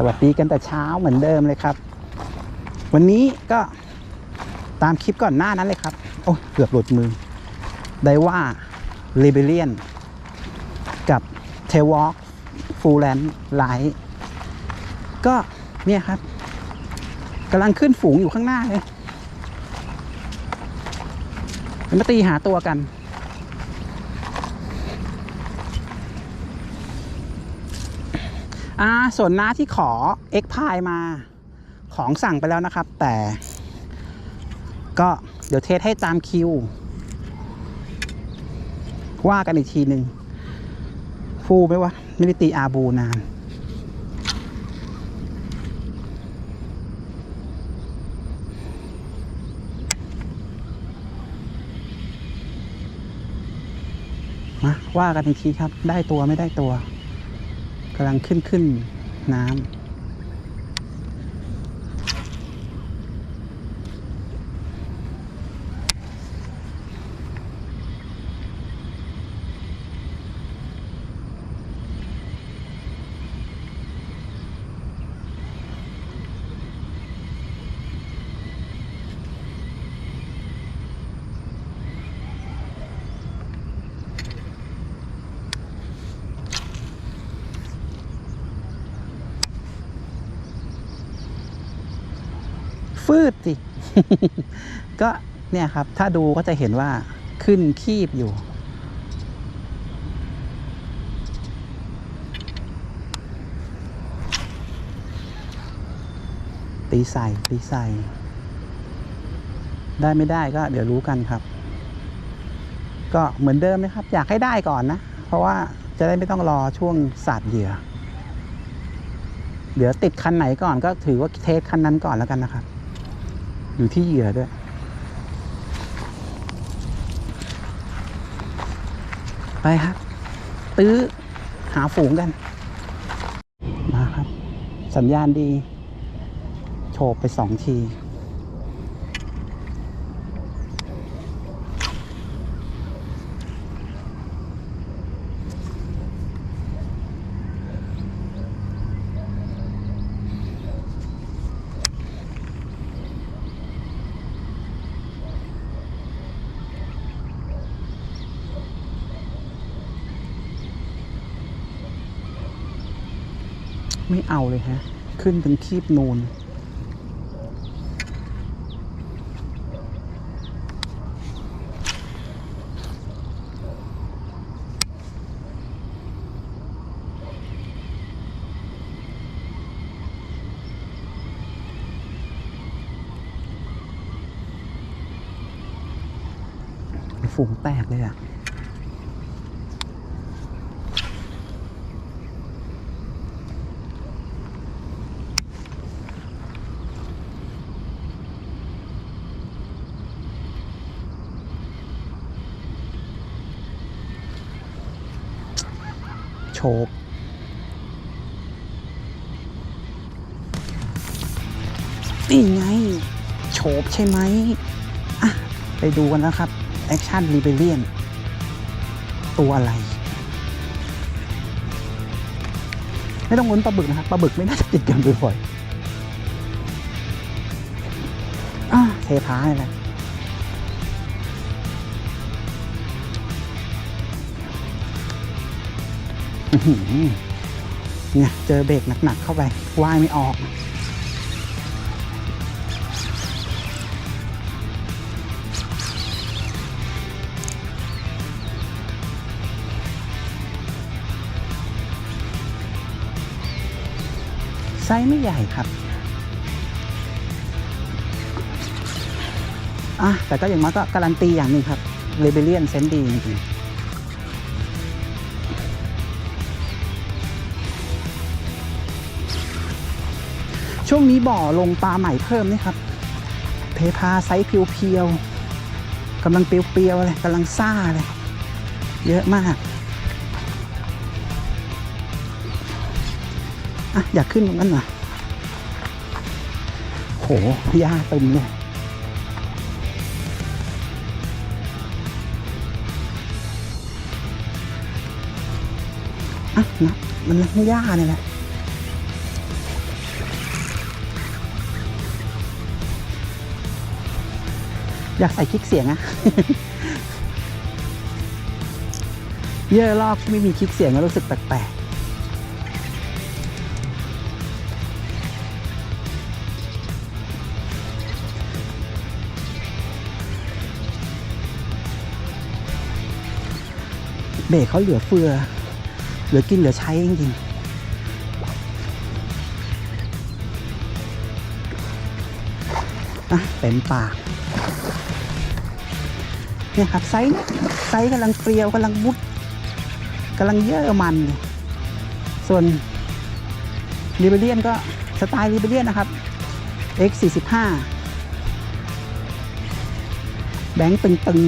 สวัสดีกันแต่เช้าเหมือนเดิมเลยครับ วันนี้ก็ตามคลิปก่อนหน้านั้นเลยครับ โอ้ยเกือบหลุดมือ ได้ว่าเ e เบเลียนกับเทวอล์กฟูลแลนด์ไลท์ก็เนี่ยครับกำลังขึ้นฝูงอยู่ข้างหน้าเลยมาตีหาตัวกัน อ่าส่วนน้าที่ขอ X พายมา ของสั่งไปแล้วนะครับ แต่ ก็เดี๋ยวเทสให้ตามคิว ว่ากันอีกทีหนึ่งฟูไหมวะไม่ได้ตีอาบูนานมาว่ากันอีกทีครับ ได้ตัวไม่ได้ตัว กำลังขึ้นขึ้นน้ำ ฟืดสิก็เนี่ยครับ ถ้าดูก็จะเห็นว่าขึ้นคีบอยู่ ตีใส่ตีใส่ ได้ไม่ได้ก็เดี๋ยวรู้กันครับ ก็เหมือนเดิมนะครับ อยากให้ได้ก่อนนะ เพราะว่าจะได้ไม่ต้องรอช่วงสาดเหยื่อ เดี๋ยวติดคันไหนก่อนก็ถือว่าเทสคันนั้นก่อนแล้วกันนะครับ อยู่ที่เหยื่อด้วย ไปครับ ตื้อหาฝูงกัน มาครับ สัญญาณดี โฉบไปสองที เอาเลยฮะ ขึ้นถึงคีบนูนฝูงแตกเลยอะ โฉบนี่ไงโฉบใช่ไหมอะ ไปดูกันนะครับ แอคชั่นรีเบเลียน ตัวอะไร ไม่ต้องลุ้นปลาบึกนะครับปลาบึกไม่น่าจะติดกันบ่อยๆอะเทพาให้แหละ เนี่ยเจอเบรกหนักๆเข้าไปว่ายไม่ออก ไซส์ไม่ใหญ่ครับอะแต่ก็อย่างน้อยก็การันตีอย่างหนึ่งครับเ e เบเลียนเซนดีจริงๆ ช่วงนี้บ่อลงปลาใหม่เพิ่มนี่ครับเทพาไซส์เพียวๆกำลังเปรียวๆเลยกำลังซ่าเลย เยอะมากอะอยากขึ้นตรงนั้นหน่อยโหหญ้าเต็มเลยอะนะมันหญ้าเนี่ยแหละ อยากใส่คลิกเสียงอะเยอะรอบที่ไม่มีคลิกเสียงก็รู้สึกแปลกเบรกเขาเหลือเฟือ เหลือกินเหลือใช้จริงๆอะเต็มปาก เนี่ยครับไซส์ไซส์กำลังเปรียวกำลังมุดกำลังเยอะมัน ส่วนริเบเลียนก็สไตล์ริเบเลียนนะครับ X 4 5 แบงค์ตึง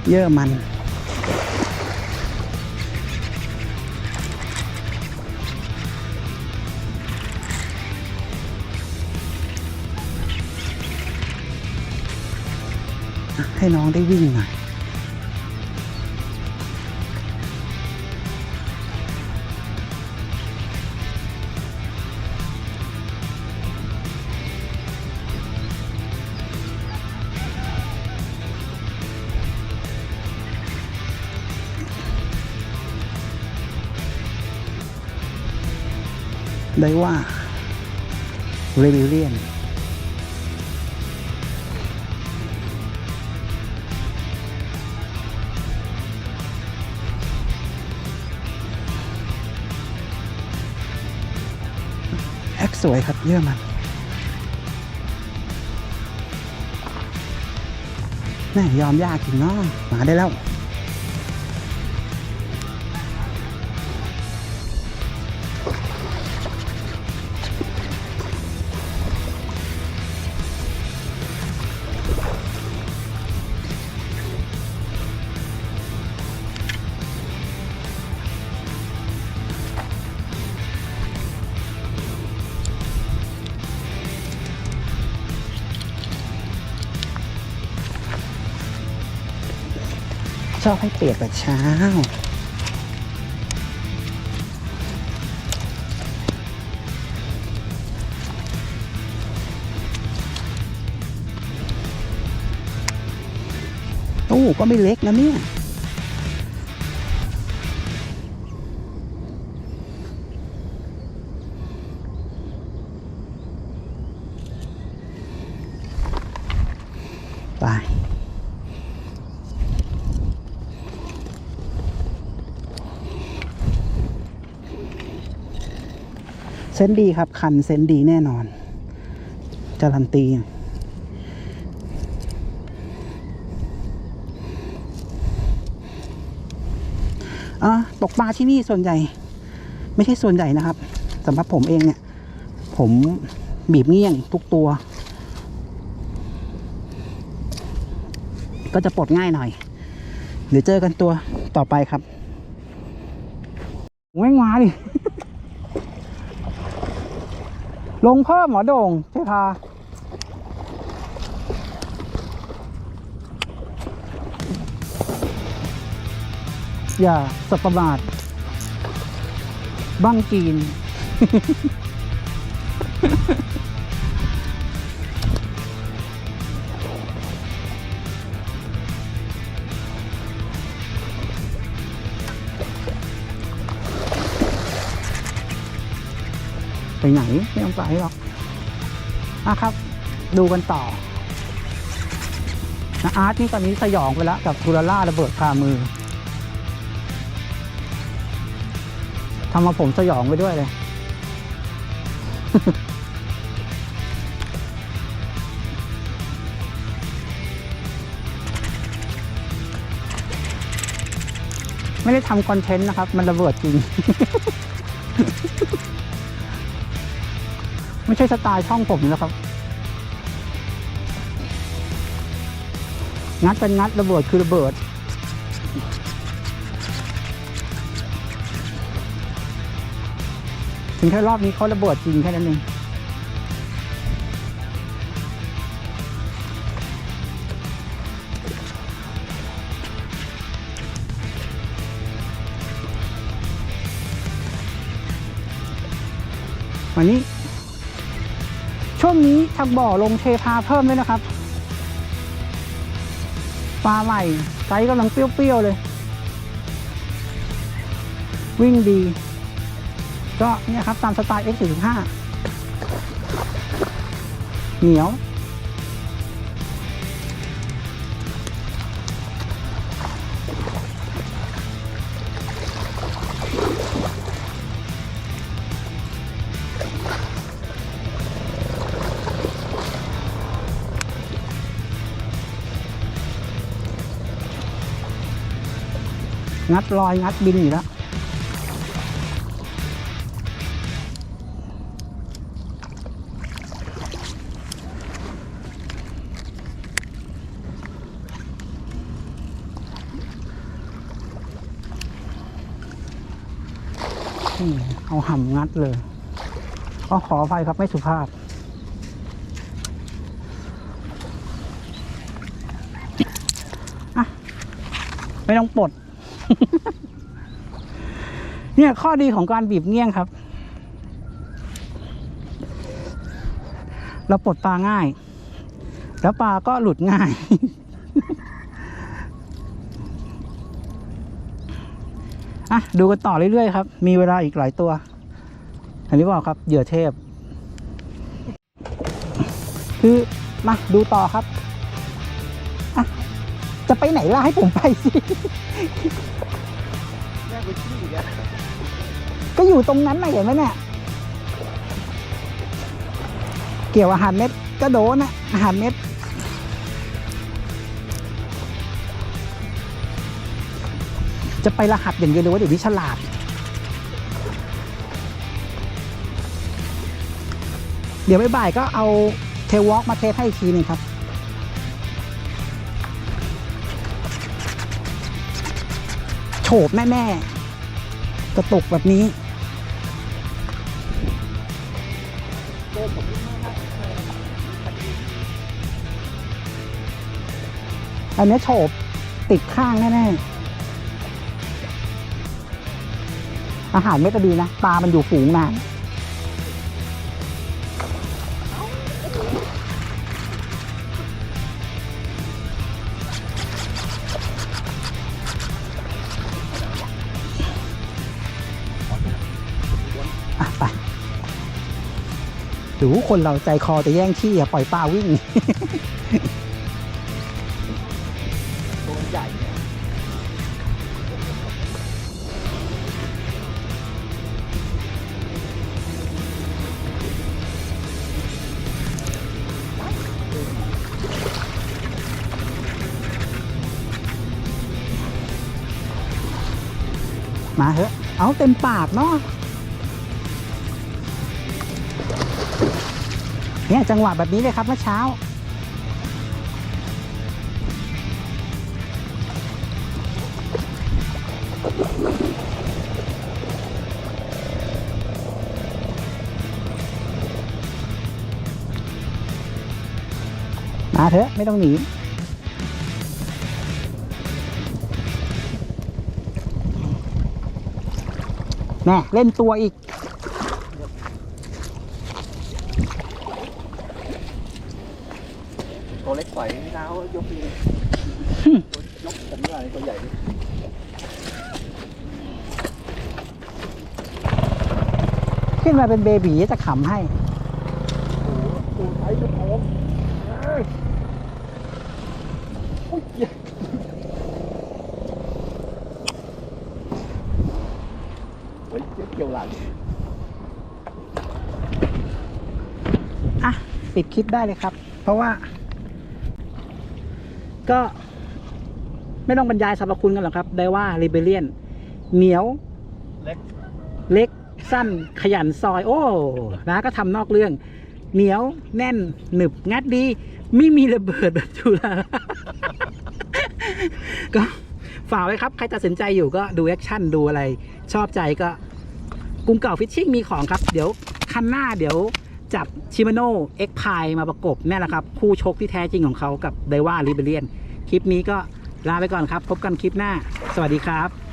ๆเยอะมัน ให้น้องได้วิ่งหน่อยได้ว่าเรวิเลียน สวยครับเยอมันแม่ยอมยากจริงเนาะมาได้แล้ว ชอบให้เปียกแต่เช้าตู้ก็ไม่เล็กนะเนี่ย ซนดีครับ คันเซนดีแน่นอน การันตีอะตกปลาที่นี่ส่วนใหญ่ ไม่ใช่ส่วนใหญ่นะครับสำหรับผมเองเนี่ย ผมบีบเงี้ยงทุกตัว ก็จะปลดง่ายหน่อย เดี๋ยวเจอกันตัวต่อไปครับแม่งมาดิ ลงเพิ่มหมอโด่งเทพาอย่าสบประมาทบ้างจีน ไปไหนไม่ต้องไปหรอกอะครับ ดูกันต่อนะอาร์ตนี่ตอนนี้สยองไปแล้วกับทูราล่าระเบิดคามือทำมาผมสยองไปด้วยเลย ไม่ได้ทำคอนเทนต์นะครับ มันระเบิดจริง ไม่ใช่สไตล์ช่องผมนี่นะครับ งัดเป็นงัดระเบิดคือระเบิด ถึงแค่รอบนี้เขาระเบิดจริงแค่นั้นเองวันนี้ วงนี้ทักบ่อลงเทพาเพิ่มด้วยนะครับ ปลาใหม่ไซส์กำลังเปรี้ยวๆเลย วิ่งดี ก็เนี่ยครับตามสไตล์ X45 เหนียว งัดลอยงัดบินอยู่แล้วเอาห่ำงัดเลยก็ขออภัยครับไม่สุภาพอะไม่ต้องปลด เนี่ยข้อดีของการบีบเงี้ยงครับ เราปลดปลาง่าย แล้วปลาก็หลุดง่าย อะ ดูกันต่อเรื่อยๆครับ มีเวลาอีกหลายตัว อันนี้บอกครับเหยื่อเทพ คือมาดูต่อครับ จะไปไหนล่ะให้ผมไปสิ แม่งไปขี้อีกอะก็อยู่ตรงนั้นน่ะเห็นไหมเนี่ยเกี่ยวอาหารเม็ดก็โดนนะอาหารเม็ด จะไปรหัสอย่างเดียวเลยว่าเดี๋ยวนี้ฉลาด เดี๋ยวบ่ายๆก็เอาเทลวอล์กมาเทสให้อีกทีหนึ่งครับ ฉบแม่ๆกระตุกแบบนี้อันนี้โฉบติดข้างแน่ๆอาหารไม่ก็ดีนะปลามันอยู่ฝูงนาน ดูคนเราใจคอจะแย่งที่อะปล่อยปลาวิ่งตัวใหญ่มาเถอะเอาเต็มปากเนาะ เนี่ยจังหวะแบบนี้เลยครับเมื่อเช้า มาเถอะไม่ต้องหนีแน่เล่นตัวอีก ตัวเล็กปล่อยไม่น้ายกเลยยกผมด้วยตัวใหญ่ขึ้นมาเป็นเบบีจะขำให้โอ้โหตัวไซส์กระโปรงเอ้ยโอ้ยเหี้ยเฮ้ยเกี่ยวหลังอะปิดคลิปได้เลยครับ เพราะว่า ก็ไม่ต้องบรรยายสรรพคุณกันหรอกครับ ได้ว่าริเบเลียน เหนียว เล็ก เล็ก สั้น ขยันซอย โอ้ นะ ก็ทำนอกเรื่อง เหนียว แน่น หนึบ งัดดี ไม่มีระเบิดแบบจุฬาก็ฝากไว้ครับ ใครตัดสินใจอยู่ก็ดูแอคชั่น ดูอะไร ชอบใจก็กรุงเก่าฟิชชิ่งมีของครับ เดี๋ยวคันหน้าเดี๋ยวจับชิมาโน่เอ็กพายมาประกบเนี่ยแหละครับ คู่ชกที่แท้จริงของเขากับไดว่าริเบเลียน คลิปนี้ก็ลาไปก่อนครับ พบกันคลิปหน้า สวัสดีครับ